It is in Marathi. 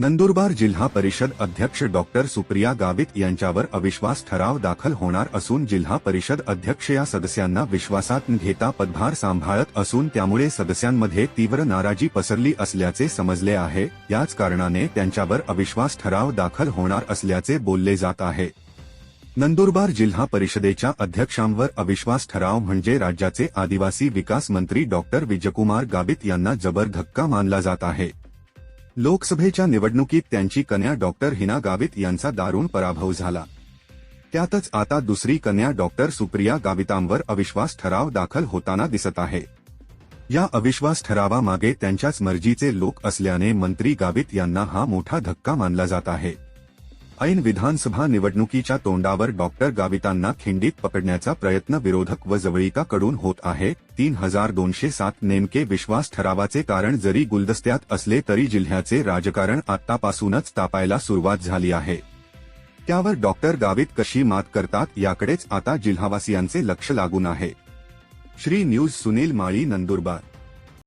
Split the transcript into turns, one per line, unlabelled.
नंदुरबार जिल्हा परिषद अध्यक्ष डॉक्टर सुप्रिया गावित यांच्यावर अविश्वास ठराव दाखल होणार असून जिल्हा परिषद अध्यक्ष या सदस्यांना विश्वासात घेता पदभार सांभाळत असून त्यामुळे सदस्यांमध्ये तीव्र नाराजी पसरली असल्याचे समजले आहे. याच कारणाने त्यांच्यावर अविश्वास ठराव दाखल होणार असल्याचे बोलले जात आहे. नंदुरबार जिल्हा परिषदेच्या अध्यक्षांवर अविश्वास ठराव म्हणजे राज्याचे आदिवासी विकास मंत्री डॉक्टर विजयकुमार गावित यांना जबर धक्का मानला जात आहे. लोकसभेच्या निवडणुकीत त्यांची कन्या डॉक्टर हिना गावित यांचा दारुण पराभव झाला. त्यातच आता दुसरी कन्या डॉक्टर सुप्रिया गावितांवर अविश्वास ठराव दाखल होताना दिसत आहे. या अविश्वास ठरावामागे त्यांच्याच मर्जीचे लोक असल्याने मंत्री गावित यांना हा मोठा धक्का मानला जात आहे. ऐन विधानसभा निवडणुकीच्या तोंडावर डॉक्टर गावितांना खिंडीत पकडण्याचा प्रयत्न विरोधक व जवळीकाकडून होत आहे. तीन हजार दोनशे सात नेमके विश्वास ठरावाचे कारण जरी गुलदस्त्यात असले तरी जिल्ह्याचे राजकारण आतापासूनच तापायला सुरुवात झाली आहे. त्यावर डॉक्टर गावित कशी मात करतात याकडेच आता जिल्हावासियांचे लक्ष लागून आहे. श्री न्यूज सुनील माळी नंदुरबार.